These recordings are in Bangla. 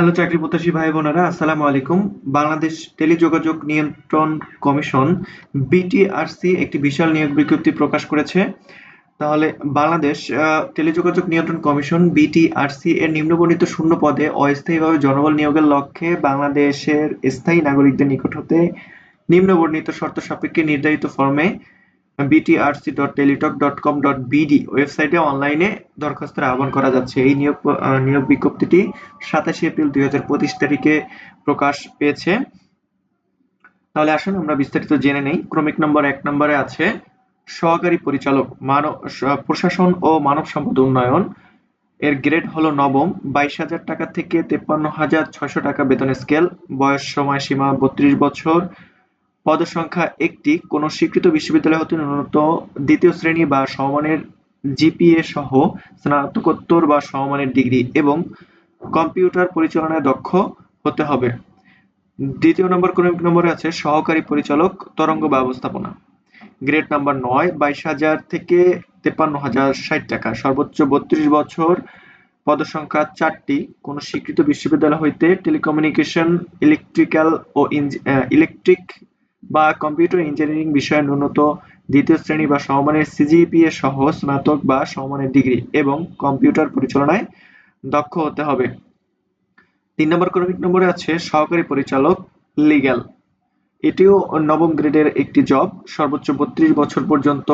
হ্যালো চাকরি প্রত্যাশী ভাই বোনেরা, আসসালামু আলাইকুম। বাংলাদেশ টেলিযোগাযোগ নিয়ন্ত্রণ কমিশন, বিটিআরসি একটি বিশাল নিয়োগ বিজ্ঞপ্তি প্রকাশ করেছে। তাহলে বাংলাদেশ টেলিযোগাযোগ নিয়ন্ত্রণ কমিশন, বিটিআরসি এর নিম্নবর্ণিত শূন্য পদে অস্থায়ীভাবে জনবল নিয়োগের লক্ষ্যে বাংলাদেশের স্থায়ী নাগরিকদের নিকট হতে নিম্নবর্ণিত শর্ত সাপেক্ষে নির্ধারিত ফর্মে BTRC dot Teletalk dot com dot BD ওয়েবসাইটে অনলাইনে দরখাস্তের আহ্বান করা যাচ্ছে। এই নিয়োগ নিয়োগ বিজ্ঞপ্তিটি সাতাশে এপ্রিল দুই হাজার পঁচিশ তারিখে প্রকাশ পেয়েছে। তাহলে আসুন আমরা বিস্তারিত জেনে নেই। ক্রমিক নম্বর এক নম্বরে আছে, সহকারী পরিচালক, মানব প্রশাসন ও মানব সম্পদ উন্নয়ন। এর গ্রেড হলো নবম, বাইশ হাজার টাকা থেকে তেপ্পান্ন হাজার ছয়শো টাকা বেতন স্কেল। বয়স, সময় সীমা বত্রিশ বছর। পদসংখ্যা একটি কোন স্বীকৃত বিশ্ববিদ্যালয় হতে ন্যূনতম দ্বিতীয় শ্রেণি বা সমমানের জিপিএ সহ স্নাতকোত্তর বা সমমানের ডিগ্রি এবং কম্পিউটার পরিচালনায় দক্ষ হতে হবে। দ্বিতীয় নম্বর ক্রমিক নম্বরে আছে সহকারী পরিচালক, তরঙ্গ ব্যবস্থাপনা। গ্রেড নাম্বার নয়, বাইশ হাজার থেকে তেপান্ন হাজার ষাট টাকা। সর্বোচ্চ বত্রিশ বছর পদসংখ্যা চারটি। কোন স্বীকৃত বিশ্ববিদ্যালয় হইতে টেলিকমিউনিকেশন, ইলেকট্রিক্যাল ও ইলেকট্রিক বা কম্পিউটার ইঞ্জিনিয়ারিং বিষয়ে ন্যূনতম দ্বিতীয় শ্রেণি বা সমমানের সিজিপিএ সহ স্নাতক বা সমমানের ডিগ্রি এবং কম্পিউটার পরিচালনায় দক্ষ হতে হবে। তিন নম্বর ক্রমিক নম্বরে আছে সহকারী পরিচালক লিগ্যাল এটিও নবম গ্রেডের একটি জব সর্বোচ্চ বত্রিশ বছর পর্যন্ত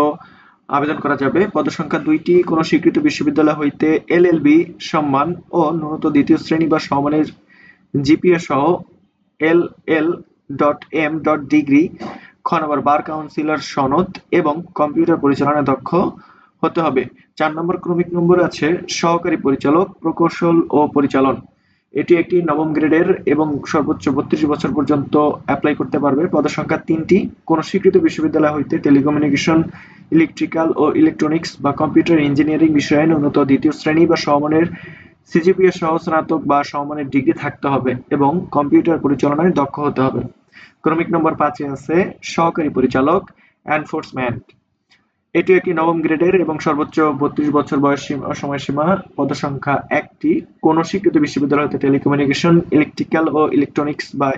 আবেদন করা যাবে। পদসংখ্যা দুইটি। কোন স্বীকৃত বিশ্ববিদ্যালয় হইতে এলএলবি সম্মান ও ন্যূনতম দ্বিতীয় শ্রেণি বা সমমানের জিপিএ সহ L L M dot degree খ নম্বর বার কাউন্সিলর সনদ এবং কম্পিউটার পরিচালনায় দক্ষ হতে হবে। চার নম্বর ক্রমিক নম্বর আছে সহকারী পরিচালক, প্রকৌশল ও পরিচালন। এটি একটি নবম গ্রেডের এবং সর্বোচ্চ বত্রিশ বছর পর্যন্ত অ্যাপ্লাই করতে পারবে। পদসংখ্যা তিনটি। কোন স্বীকৃত বিশ্ববিদ্যালয় হইতে টেলিকমিউনিকেশন ইলেকট্রিক্যাল ও ইলেকট্রনিক্স বা কম্পিউটার ইঞ্জিনিয়ারিং বিষয়ে ন্যূনতম দ্বিতীয় শ্রেণি বা সমমানের সিজিপিএ সহ স্নাতক বা সমমানের ডিগ্রি থাকতে হবে এবং কম্পিউটার পরিচালনায় দক্ষ হতে হবে। ক্রমিক নম্বর পাঁচে আছে সহকারী পরিচালক এনফোর্সমেন্ট এটি একটি নবম গ্রেডের এবং সর্বোচ্চ বত্রিশ বছর বয়স সীমা- সময়সীমা পদসংখ্যা একটি। কোন স্বীকৃত বিশ্ববিদ্যালয় হতে টেলিকমিউনিকেশন ইলেকট্রিক্যাল ও ইলেকট্রনিক্স বা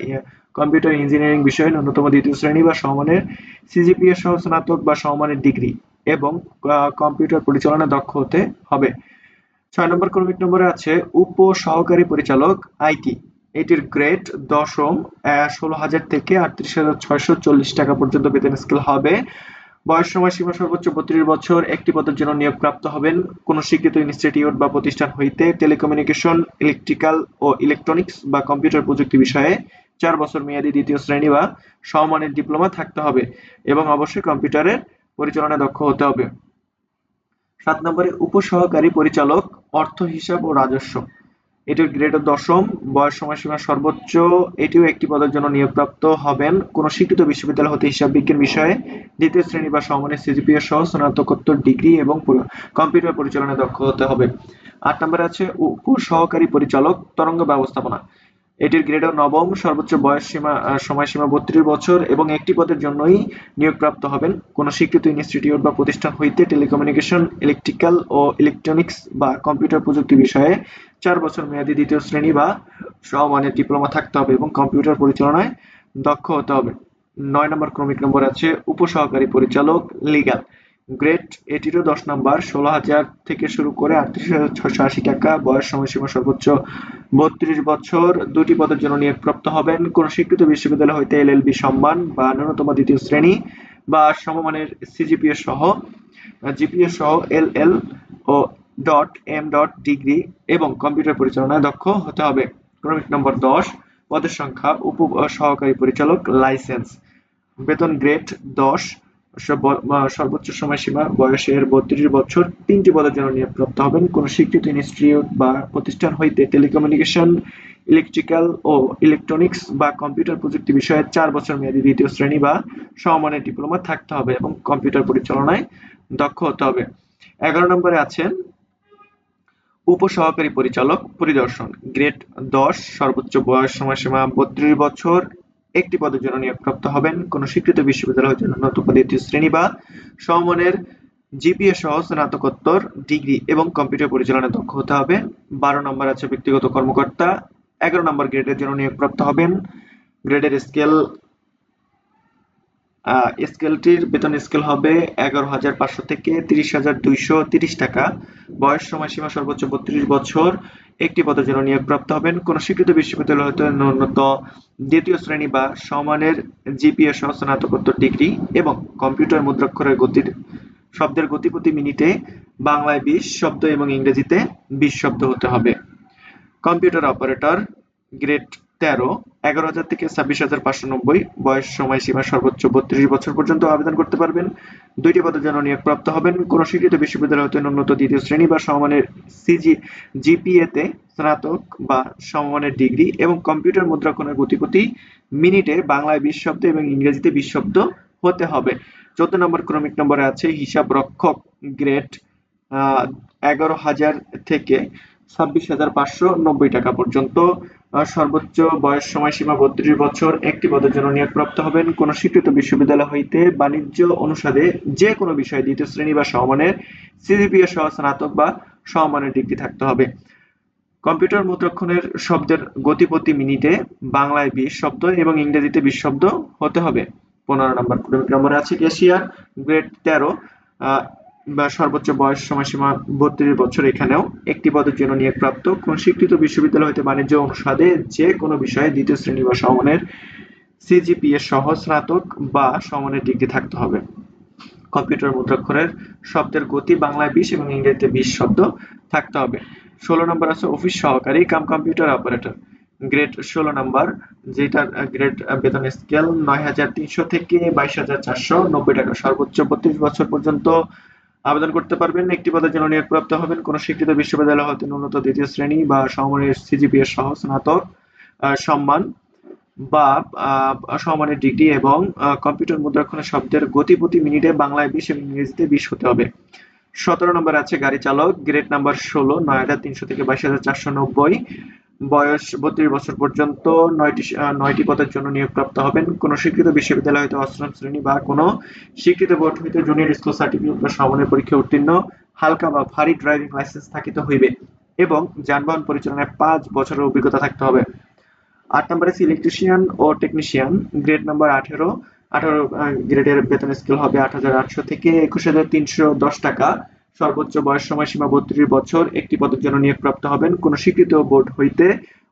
কম্পিউটার ইঞ্জিনিয়ারিং বিষয়ে ন্যূনতম দ্বিতীয় শ্রেণি বা সমমানের সিজিপিএ সহ স্নাতক বা সমমানের ডিগ্রি এবং কম্পিউটার পরিচালনায় দক্ষ হতে হবে। ছয় নম্বর ক্রমিক নম্বরে আছে উপ সহকারী পরিচালক আইটি এটির গ্রেড দশম ষোলো হাজার থেকে আটত্রিশ হাজার ছয়শো চল্লিশ টাকা পর্যন্ত বেতন স্কেল হবে। বয়স সময় সীমা সর্বোচ্চ বত্রিশ বছর, একটি পদের জন্য নিয়োগপ্রাপ্ত হবেন। কোন স্বীকৃত ইনস্টিটিউট বা প্রতিষ্ঠান হইতে টেলিকমিউনিকেশন, ইলেকট্রিক্যাল ও ইলেকট্রনিক্স বা কম্পিউটার প্রযুক্তি বিষয়ে চার বছর মেয়াদী দ্বিতীয় শ্রেণি বা সমমানের ডিপ্লোমা থাকতে হবে এবং অবশ্যই কম্পিউটারের পরিচালনায় দক্ষ হতে হবে। সাত নম্বরে উপসহকারী পরিচালক অর্থ হিসাব ও রাজস্ব। এটির গ্রেডের দশম, বয়স সময়সীমা সর্বোচ্চ। এটিও একটি পদের জন্য নিয়োগপ্রাপ্ত হবেন কোন স্বীকৃত বিশ্ববিদ্যালয় হতে হিসাব বিজ্ঞান বিষয়ে। দ্বিতীয় শ্রেণি বা সমানের সিজিপিএ সহ স্নাতকোত্তর ডিগ্রি এবং কম্পিউটার পরিচালনায় দক্ষ হতে হবে। আট নম্বরে আছে উপ সহকারী পরিচালক, তরঙ্গ ব্যবস্থাপনা। এটির গ্রেডও নবম সর্বোচ্চ বয়স সীমা সময়সীমা বত্রিশ বছর এবং একটি পদের জন্যই নিয়োগপ্রাপ্ত হবেন। কোন স্বীকৃত ইনস্টিটিউট বা প্রতিষ্ঠান হইতে টেলিকমিউনিকেশন, ইলেকট্রিক্যাল ও ইলেকট্রনিক্স বা কম্পিউটার প্রযুক্তি বিষয়ে চার বছর মেয়াদী দ্বিতীয় শ্রেণি বা সমমানের ডিপ্লোমা থাকতে হবে এবং কম্পিউটার পরিচালনায় দক্ষ হতে হবে। নয় নম্বর ক্রমিক নম্বর আছে, উপসহকারী পরিচালক লিগ্যাল গ্রেড এটিরও দশ নম্বর, ষোলো হাজার থেকে শুরু করে আটত্রিশ হাজার ছয়শো আশি টাকা। বয়স সময়সীমা সর্বোচ্চ বত্রিশ বছর। দুটি পদের জন্য নিয়োগপ্রাপ্ত হবেন কোন স্বীকৃত বিশ্ববিদ্যালয় হইতে এলএলবি সম্মান বা ন্যূনতম দ্বিতীয় শ্রেণি বা সমমানের সিজিপিএ সহ। জিপিএ সহ এল এল ও ডট এম ডট ডিগ্রি এবং কম্পিউটার পরিচালনায় দক্ষ হতে হবে। ক্রমিক নম্বর দশ, পদের সংখ্যা উপ সহকারী পরিচালক, লাইসেন্স। বেতন গ্রেড দশ সর্বোচ্চ সময়সীমা বয়সের বত্রিশ বছর তিনটি পদের জন্য নিয়োগপ্রাপ্ত হবেন। কোন স্বীকৃত ইনস্টিটিউট বা প্রতিষ্ঠান হইতে টেলিকমিউনিকেশন, ইলেকট্রিক্যাল ও ইলেকট্রনিক্স বা কম্পিউটার প্রযুক্তি বিষয়ে চার বছর মেয়াদী দ্বিতীয় শ্রেণি বা সমমানের ডিপ্লোমা থাকতে হবে এবং কম্পিউটার পরিচালনায় দক্ষ হতে হবে। এগারো নম্বরে আছেন উপসহকারী পরিচালক পরিদর্শন। গ্রেড দশ, সর্বোচ্চ বয়স সময়সীমা বত্রিশ বছর একটি পদের জন্য নিয়োগপ্রাপ্ত হবেন। কোন স্বীকৃত বিশ্ববিদ্যালয় হতে ন্যূনতম দ্বিতীয় শ্রেণি বা সমমানের জিপিএ সহ স্নাতকোত্তর ডিগ্রি এবং কম্পিউটার পরিচালনায় দক্ষ হতে হবে। বারো নম্বর আছে ব্যক্তিগত কর্মকর্তা। এগারো নম্বর গ্রেডের জন্য নিয়োগপ্রাপ্ত হবেন। গ্রেডের স্কেল স্কেলটির বেতন স্কেল হবে এগারো হাজার পাঁচশো থেকে তিরিশ হাজার দুইশো তিরিশ টাকা। বয়স সময়সীমা সর্বোচ্চ বত্রিশ বছর। একটি পদের জন্য নিয়োগপ্রাপ্ত হবেন। কোন স্বীকৃত বিশ্ববিদ্যালয় হতে ন্যূনত দ্বিতীয় শ্রেণি বা সমানের জিপিএ সহ স্নাতকোত্তর ডিগ্রি এবং কম্পিউটার মুদ্রাক্ষরের গতির শব্দের গতি প্রতি মিনিটে বাংলায় বিশ শব্দ এবং ইংরেজিতে বিশ শব্দ হতে হবে। কম্পিউটার অপারেটর, গ্রেড তেরো, এগারো হাজার থেকে ছাব্বিশ হাজার পাঁচশো নব্বই। বয়স সময়সীমা সর্বোচ্চ বত্রিশ বছর পর্যন্ত আবেদন করতে পারবেন। দুইটি পদের জন্য নিয়োগপ্রাপ্ত হবেন। কোন স্বীকৃত বিশ্ববিদ্যালয় হতে ন্যূনত দ্বিতীয় শ্রেণি বা সমমানের সিজি জিপিএ তে স্নাতক বা সমমানের ডিগ্রি এবং কম্পিউটার মুদ্রাক্ষণের গতি প্রতি মিনিটে বাংলায় বিশ শব্দ এবং ইংরেজিতে বিশ শব্দ হতে হবে। চোদ্দ নম্বর ক্রমিক নম্বরে আছে হিসাব রক্ষক গ্রেড এগারো হাজার থেকে ছাব্বিশ হাজার পাঁচশো নব্বই টাকা পর্যন্ত। সর্বোচ্চ বয়স সময়সীমা বত্রিশ বছর। একটি পদের জন্য নিয়োগপ্রাপ্ত হবেন কোন স্বীকৃত বিশ্ববিদ্যালয় হইতে বাণিজ্য অনুষদে যে কোনো বিষয়ে দ্বিতীয় শ্রেণি বা সমমানের সিজিপিএ সহ স্নাতক বা সমমানের ডিগ্রি থাকতে হবে। কম্পিউটার মুদ্রাক্ষণের শব্দের গতি প্রতি মিনিটে বাংলায় বিশ শব্দ এবং ইংরেজিতে বিশ শব্দ হতে হবে। পনেরো নম্বর নম্বরে আছে কেশিয়ার গ্রেড তেরো। বা সর্বোচ্চ বয়স সময়সীমা বত্রিশ বছর এখানেও একটি পদের জন্য নিয়োগপ্রাপ্ত কোন স্বীকৃত বিশ্ববিদ্যালয় হতে বাণিজ্য অনুষদে যে কোনো বিষয়ে দ্বিতীয় শ্রেণি বা সমনের সিজিপিএ সহ স্নাতক বা সমমানের ডিগ্রি থাকতে হবে। কম্পিউটার মুদ্রাক্ষরের শব্দের গতি বাংলায় বিশ এবং ইংরেজিতে বিশ শব্দ থাকতে হবে। ষোলো নম্বর আছে অফিস সহকারী কাম কম্পিউটার অপারেটর। গ্রেড ষোলো নম্বর, যেটার গ্রেড বেতন স্কেল নয় হাজার তিনশো থেকে বাইশ হাজার চারশো নব্বই টাকা। সর্বোচ্চ বত্রিশ বছর পর্যন্ত আবেদন করতে পারবেন। একটি পদের জন্য নিয়োগপ্রাপ্ত হবেন কোন স্বীকৃত বিশ্ববিদ্যালয় হতে ন্যূনত দ্বিতীয় শ্রেণি বা সমমানের সিজিপিএ সহ স্নাতক সম্মান বা আহ, সমমানের ডিগ্রি এবং কম্পিউটার মুদ্রাক্ষণের শব্দের গতি প্রতি মিনিটে বাংলায় বিশ এবং ইংরেজিতে বিশ হতে হবে। সতেরো নম্বর আছে গাড়ি চালক গ্রেড নাম্বার ষোলো নয় হাজার তিনশো থেকে বাইশ হাজার চারশো নব্বই। বয়স বত্রিশ বছর পর্যন্ত নয়টি নয়টি পদের জন্য নিয়োগপ্রাপ্ত হবেন। কোন স্বীকৃত বিশ্ববিদ্যালয় হতে অষ্টম শ্রেণি বা কোনো স্বীকৃত বোর্ড হইতে জুনিয়র স্কুল সার্টিফিকেট বা সমানের পরীক্ষা উত্তীর্ণ, হালকা বা ভারী ড্রাইভিং লাইসেন্স থাকিতে হইবে এবং যানবাহন পরিচালনায় পাঁচ বছরের অভিজ্ঞতা থাকতে হবে। আট নম্বরে আছে ইলেকট্রিশিয়ান ও টেকনিশিয়ান গ্রেড নাম্বার আঠেরো। আঠারো গ্রেডের বেতন স্কেল হবে আট হাজার আটশো থেকে একুশ হাজার তিনশো দশ টাকা। সর্বোচ্চ বয়স সময়সীমা বত্রিশ বছর একটি পদের জন্য নিয়োগপ্রাপ্ত হবেন। কোন স্বীকৃত বোর্ড হইতে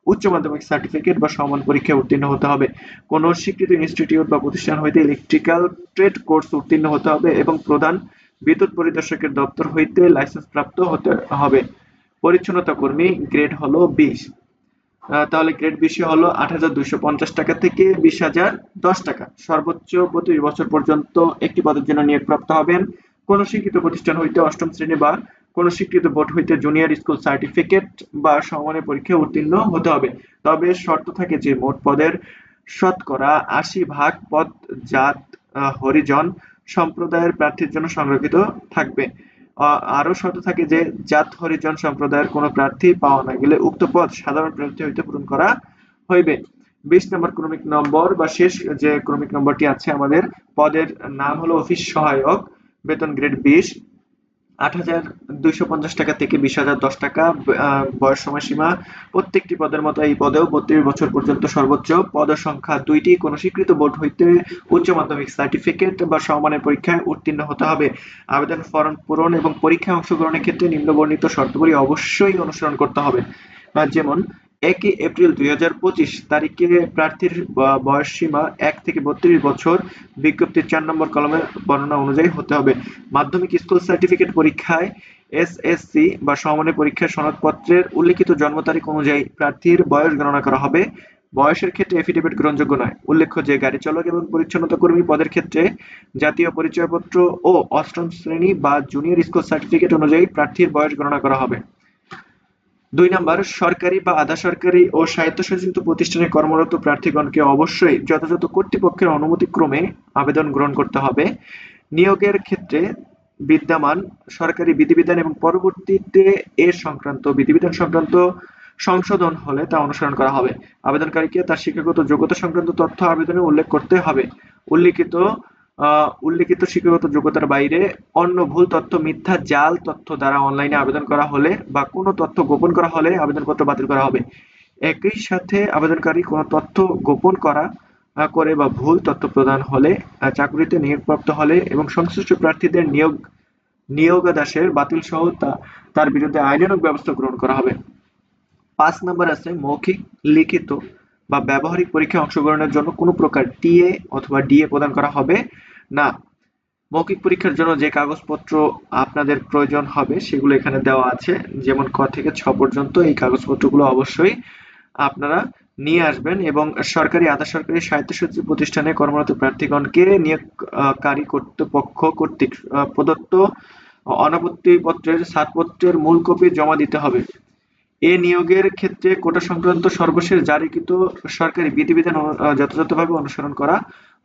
উচ্চ মাধ্যমিক সার্টিফিকেট বা সমান পরীক্ষায় উত্তীর্ণ হতে হবে। কোন স্বীকৃত ইনস্টিটিউট বা প্রতিষ্ঠান হইতে ইলেকট্রিক্যাল ট্রেড কোর্স উত্তীর্ণ হতে হবে এবং প্রধান বিদ্যুৎ পরিদর্শকের দপ্তর হইতে লাইসেন্স প্রাপ্ত হতে হবে। পরিচ্ছন্নতা কর্মী গ্রেড হলো বিশ। তাহলে গ্রেড বিশে হলো আট হাজার দুইশো পঞ্চাশ টাকা থেকে বিশ হাজার দশ টাকা। সর্বোচ্চ বত্রিশ বছর পর্যন্ত একটি পদের জন্য নিয়োগপ্রাপ্ত হবেন কোন স্বীকৃত প্রতিষ্ঠান হইতে অষ্টম শ্রেণি বা কোন স্বীকৃত বোর্ড হইতে জুনিয়র স্কুল সার্টিফিকেট বা সমানের পরীক্ষায় উত্তীর্ণ হতে হবে। তবে শর্ত থাকে যে মোট পদের শতকরা আশি ভাগ পদ জাত হরিজন সম্প্রদায়ের প্রার্থীর জন্য সংরক্ষিত থাকবে। আহ, আরও শর্ত থাকে যে জাত হরিজন সম্প্রদায়ের কোনো প্রার্থী পাওয়া না গেলে উক্ত পদ সাধারণ প্রার্থী হইতে পূরণ করা হইবে। বিশ নম্বর ক্রমিক নম্বর বা শেষ যে ক্রমিক নম্বরটি আছে আমাদের পদের নাম হলো অফিস সহায়ক। বেতন গ্রেড বিশ, আট হাজার দুইশো পঞ্চাশ টাকা থেকে বিশ হাজার দশ টাকা বয়স সময়সীমা প্রত্যেকটি পদের মতো এই পদেও বত্রিশ বছর পর্যন্ত সর্বোচ্চ। পদের সংখ্যা দুইটি, কোন স্বীকৃত বোর্ড হইতে উচ্চ মাধ্যমিক সার্টিফিকেট বা সমমানের পরীক্ষায় উত্তীর্ণ হতে হবে। আবেদন ফর্ম পূরণ এবং পরীক্ষায় অংশগ্রহণের ক্ষেত্রে নিম্নবর্ণিত শর্তাবলী অবশ্যই অনুসরণ করতে হবে। যেমন একই এপ্রিল দুই হাজার পঁচিশ তারিখে প্রার্থীর ব- বয়স সীমা এক থেকে বত্রিশ বছর। বিজ্ঞপ্তির চার নম্বর কলমের বর্ণনা অনুযায়ী হতে হবে। মাধ্যমিক স্কুল সার্টিফিকেট পরীক্ষায় এসএসসি বা সমমানের পরীক্ষার সনদপত্রের উল্লেখিত জন্ম তারিখ অনুযায়ী প্রার্থীর বয়স গণনা করা হবে। বয়সের ক্ষেত্রে এফিডেভিট গ্রহণযোগ্য নয়। উল্লেখ্য যে গাড়ি চালক এবং পরিচ্ছন্নতা কর্মী পদের ক্ষেত্রে জাতীয় পরিচয়পত্র ও অষ্টম শ্রেণি বা জুনিয়র স্কুল সার্টিফিকেট অনুযায়ী প্রার্থীর বয়স গণনা করা হবে। দুই নম্বর, সরকারি বা আধা সরকারি ও স্বায়ত্তশাসিত প্রতিষ্ঠানে কর্মরত প্রার্থীগণকে অবশ্যই যথাযথ কর্তৃপক্ষের অনুমতিক্রমে আবেদন গ্রহণ করতে হবে। নিয়োগের ক্ষেত্রে বিদ্যমান সরকারি বিধিবিধান এবং পরবর্তীতে এ সংক্রান্ত বিধিবিধান সংক্রান্ত সংশোধন হলে তা অনুসরণ করা হবে। আবেদনকারীকে তার শিক্ষাগত যোগ্যতা সংক্রান্ত তথ্য আবেদনে উল্লেখ করতে হবে। উল্লিখিত উল্লিখিত শিক্ষাগত যোগ্যতার বাইরে অন্য ভুল তথ্য, মিথ্যা, জাল তথ্য দ্বারা অনলাইনে আবেদন করা হলে বা কোনো তথ্য গোপন করা হলে আবেদনপত্র বাতিল করা হবে। একই সাথে আবেদনকারী কোনো তথ্য গোপন করা করে বা ভুল তথ্য প্রদান হলে চাকরিতে নিয়োগপ্রাপ্ত হলে এবং সংশ্লিষ্ট প্রার্থীদের নিয়োগ, নিয়োগাদেশের বাতিল সহ তার বিরুদ্ধে আইনানুগ ব্যবস্থা গ্রহণ করা হবে। পাঁচ নম্বর আছে মৌখিক, লিখিত বা ব্যবহারিক পরীক্ষায় অংশগ্রহণের জন্য কোনো প্রকার টিএ অথবা ডিএ প্রদান করা হবে না। মৌখিক পরীক্ষার জন্য যে কাগজপত্র আপনাদের প্রয়োজন হবে সেগুলো এখানে দেওয়া আছে। যেমন ক থেকে ছ পর্যন্ত এই কাগজপত্রগুলো অবশ্যই আপনারা নিয়ে আসবেন এবং সরকারি, আধা সরকারি স্বায়ত্তশাসিত প্রতিষ্ঠানে কর্মরত প্রার্থীগণকে নিয়োগকারী কর্তৃপক্ষ কর্তৃক প্রদত্ত অনাপত্তি পত্রের ছাড়পত্রের মূল কপি জমা দিতে হবে। এ নিয়োগের ক্ষেত্রে কোটা সংক্রান্ত সর্বশেষ জারিকৃত সরকারি বিধিবিধান যথাযথভাবে অনুসরণ করা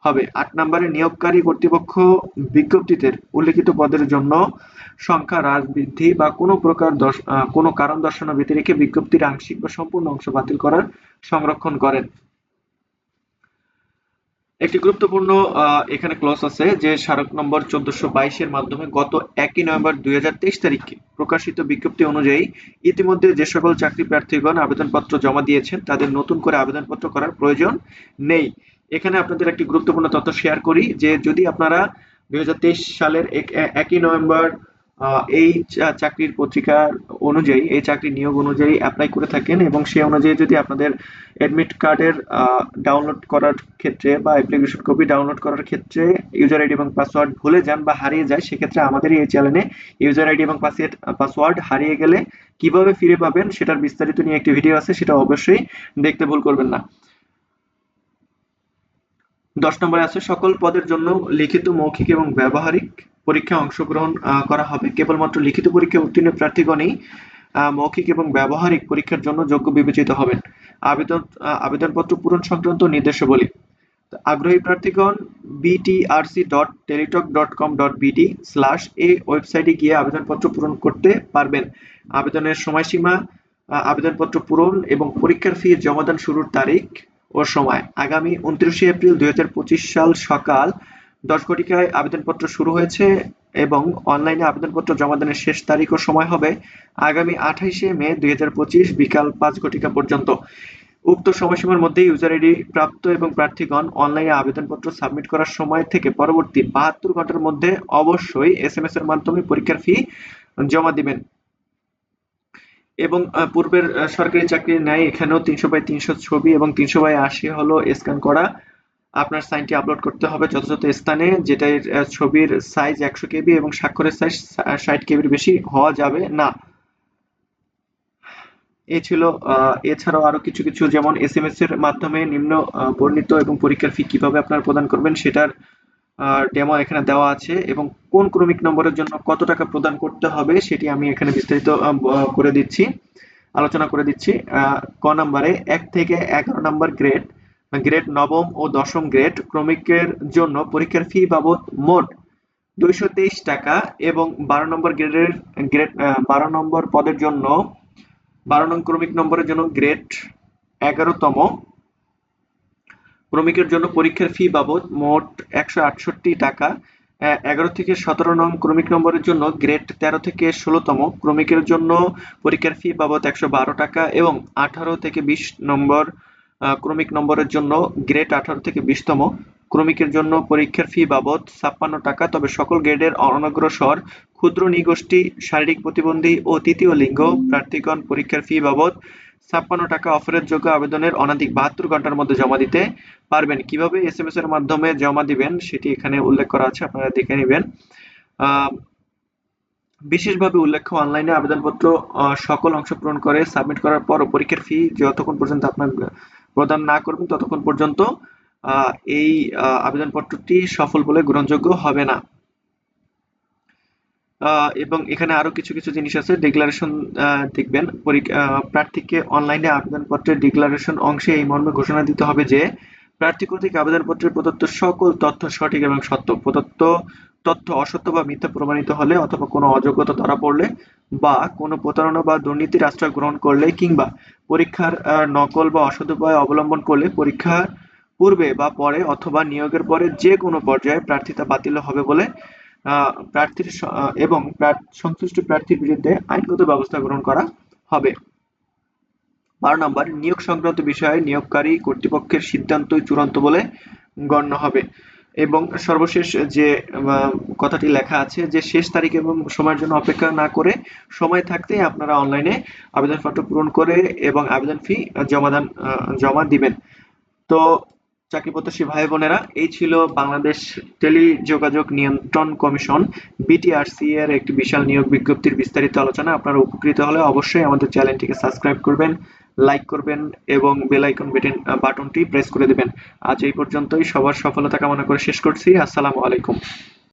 হবে। আট নম্বরে নিয়োগকারী কর্তৃপক্ষ বিজ্ঞপ্তিতে উল্লেখিত পদের জন্য সংখ্যা হ্রাস, বৃদ্ধি বা কোনো প্রকার কোনো কারণ দর্শানো ব্যতিরেকে বিজ্ঞপ্তির আংশিক বা সম্পূর্ণ অংশ বাতিল করার সংরক্ষণ করেন। একটি গুরুত্বপূর্ণ এখানে ক্লস আছে যে স্মারক নম্বর চোদ্দশো বাইশের মাধ্যমে গত একই নভেম্বর দুই হাজার তেইশ তারিখে প্রকাশিত বিজ্ঞপ্তি অনুযায়ী ইতিমধ্যে যে সকল চাকরি প্রার্থীগণ আবেদনপত্র জমা দিয়েছেন, তাদের নতুন করে আবেদনপত্র করার প্রয়োজন নেই। এখানে আপনাদের একটি গুরুত্বপূর্ণ তথ্য শেয়ার করি যে যদি আপনারা দুই হাজার তেইশ সালের এক- একই নভেম্বর এই চাকরির পত্রিকার অনুযায়ী, এই চাকরি নিয়োগ অনুযায়ী অ্যাপ্লাই করে থাকেন এবং সেই অনুযায়ী যদি আপনাদের অ্যাডমিট কার্ডের ডাউনলোড করার ক্ষেত্রে বা অ্যাপ্লিকেশন কপি ডাউনলোড করার ক্ষেত্রে ইউজার আইডি এবং পাসওয়ার্ড ভুলে যান বা হারিয়ে যায়, সেক্ষেত্রে আমাদের এই চ্যানেলে ইউজার আইডি এবং পাসওয়ার্ড হারিয়ে গেলে কীভাবে ফিরে পাবেন, সেটার বিস্তারিত নিয়ে একটি ভিডিও আছে, সেটা অবশ্যই দেখতে ভুল করবেন না। দশ নম্বরে আছে, সকল পদের জন্য লিখিত মৌখিক এবং ব্যবহারিক পরীক্ষায় অংশগ্রহণ করা হবে। কেবলমাত্র লিখিত পরীক্ষায় উত্তীর্ণ প্রার্থীগণই মৌখিক এবং ব্যবহারিক পরীক্ষার জন্য যোগ্য বিবেচিত হবেন। আবেদন আবেদনপত্র পূরণ সংক্রান্ত নির্দেশাবলী। আগ্রহী প্রার্থীগণ BTRC dot Teletalk dot com dot BD slash A ওয়েবসাইটে গিয়ে আবেদনপত্র পূরণ করতে পারবেন। আবেদনের সময়সীমা আবেদনপত্র পূরণ এবং পরীক্ষার ফি জমাদান শুরুর তারিখ ও সময়। আগামী উনত্রিশে এপ্রিল দুই সাল সকাল দশ ঘটিকায় আবেদনপত্র শুরু হয়েছে এবং অনলাইনে আবেদনপত্র জমাদানের শেষ তারিখ ও সময় হবে আগামী আঠাইশে মে দুই হাজার পঁচিশ বিকাল পাঁচ ঘটিকা পর্যন্ত। উক্ত সময়সীমার মধ্যে ইউজার আইডি প্রাপ্ত এবং প্রার্থীগণ অনলাইনে আবেদনপত্র সাবমিট করার সময় থেকে পরবর্তী বাহাত্তর ঘণ্টার মধ্যে অবশ্যই এস এর মাধ্যমে পরীক্ষার ফি জমা দিবেন। এবং পূর্বের সরকারি চাকরির ন্যায় এখানেও তিনশো বাই তিনশো ছবি এবং তিনশো বাই আশি হলো স্ক্যান করা। আপনার সাইনটি আপলোড করতে হবে যথাযথ স্থানে যেটার ছবির সাইজ একশো কেবি এবং স্বাক্ষরের সাইজ ষাট কেবির বেশি হওয়া যাবে না। এ ছিল এছাড়াও আরও কিছু কিছু, যেমন এসএমএস এর মাধ্যমে নিম্ন বর্ণিত এবং পরীক্ষার ফি কীভাবে আপনারা প্রদান করবেন সেটার ডেমো এখানে দেওয়া আছে এবং কোন ক্রমিক নম্বরের জন্য কত টাকা প্রদান করতে হবে সেটি আমি এখানে বিস্তারিত করে দিচ্ছি, আলোচনা করে দিচ্ছি। ক নম্বরে এক থেকে এগারো নম্বর গ্রেড গ্রেড নবম ও দশম গ্রেড ক্রমিকের জন্য পরীক্ষার ফি বাবদ মোট দুইশো তেইশ টাকা এবং বারো নম্বর গ্রেডের গ্রেড বারো নম্বর পদের জন্য, বারো নং ক্রমিক নম্বরের জন্য গ্রেড এগারোতম ক্রমিকের জন্য পরীক্ষার ফি বাবদ মোট একশো আটষট্টি টাকা এগারো থেকে সতেরো নং ক্রমিক নম্বরের জন্য গ্রেড তেরো থেকে ষোলোতম ক্রমিকের জন্য পরীক্ষার ফি বাবদ একশো বারো টাকা এবং আঠারো থেকে বিশ নম্বর ক্রমিক নম্বরের জন্য গ্রেড আঠারো থেকে বিশতম ক্রমিকের জন্য পরীক্ষার ফি বাবদ ছাপ্পান্ন টাকা। তবে সকল গ্রেডের অনগ্রসর ক্ষুদ্র নিগোষ্ঠী, শারীরিক প্রতিবন্ধী ও তৃতীয় লিঙ্গ প্রার্থীগণ পরীক্ষার ফি বাবদ ছাপ্পান্ন টাকা অফারের যোগ্য আবেদনের অনাধিক বাহাত্তর ঘণ্টার মধ্যে জমা দিতে পারবেন। কীভাবে এসএমএস এর মাধ্যমে জমা দিবেন সেটি এখানে উল্লেখ করা আছে, আপনারা দেখে নেবেন। বিশেষভাবে উল্লেখ্য, অনলাইনে আবেদনপত্র সকল অংশ পূরণ করে, সাবমিট করার পর পরীক্ষার ফি যতক্ষণ পর্যন্ত আপনার প্রদান না করবেন ততক্ষণ পর্যন্ত এই আবেদনপত্রটি সফল বলে গ্রহণযোগ্য হবে না। এবং এখানে আরও কিছু কিছু জিনিস আছে। ডিক্লারেশন দেখবেন প্রার্থীকে অনলাইনে আবেদনপত্রের ডিক্লারেশন অংশে এই মর্মে ঘোষণা দিতে হবে যে, প্রার্থী কর্তৃক আবেদনপত্রে প্রদত্ত সকল তথ্য সঠিক এবং সত্য। প্রদত্ত তথ্য অসত্য বা মিথ্যা প্রমাণিত হলে অথবা কোনো অযোগ্যতা ধরা পড়লে বা কোনো প্রতারণা বা দুর্নীতির আশ্রয় গ্রহণ করলে কিংবা পরীক্ষার নকল বা অসৎ উপায় অবলম্বন করলে পরীক্ষার পূর্বে বা পরে অথবা নিয়োগের পরে যে কোনো পর্যায়ে প্রার্থিতা বাতিল হবে বলে প্রার্থীর এবং সংশ্লিষ্ট প্রার্থীর বিরুদ্ধে আইনগত ব্যবস্থা গ্রহণ করা হবে। বারো নম্বর নিয়োগ সংক্রান্ত বিষয়ে নিয়োগকারী কর্তৃপক্ষের সিদ্ধান্তই চূড়ান্ত বলে গণ্য হবে। এবং সর্বশেষ যে কথাটি লেখা আছে যে শেষ তারিখ এবং সময়ের জন্য অপেক্ষা না করে সময় থাকতে আপনারা অনলাইনে আবেদনপত্র পূরণ করে এবং আবেদন ফি জমা দান আহ, জমা দিবেন। তো চাকরি প্রত্যাশী ভাই বোনেরা, এই ছিল বাংলাদেশ টেলিযোগাযোগ নিয়ন্ত্রণ কমিশন বিটিআরসি এর একটি বিশাল নিয়োগ বিজ্ঞপ্তির বিস্তারিত আলোচনা। আপনারা উপকৃত হলে অবশ্যই আমাদের চ্যানেলটিকে সাবস্ক্রাইব করবেন, লাইক করবেন এবং বেল আইকন বাটনটি প্রেস করে দিবেন। আজ এই পর্যন্তই। সবার সফলতা কামনা করে শেষ করছি। আসসালামু আলাইকুম।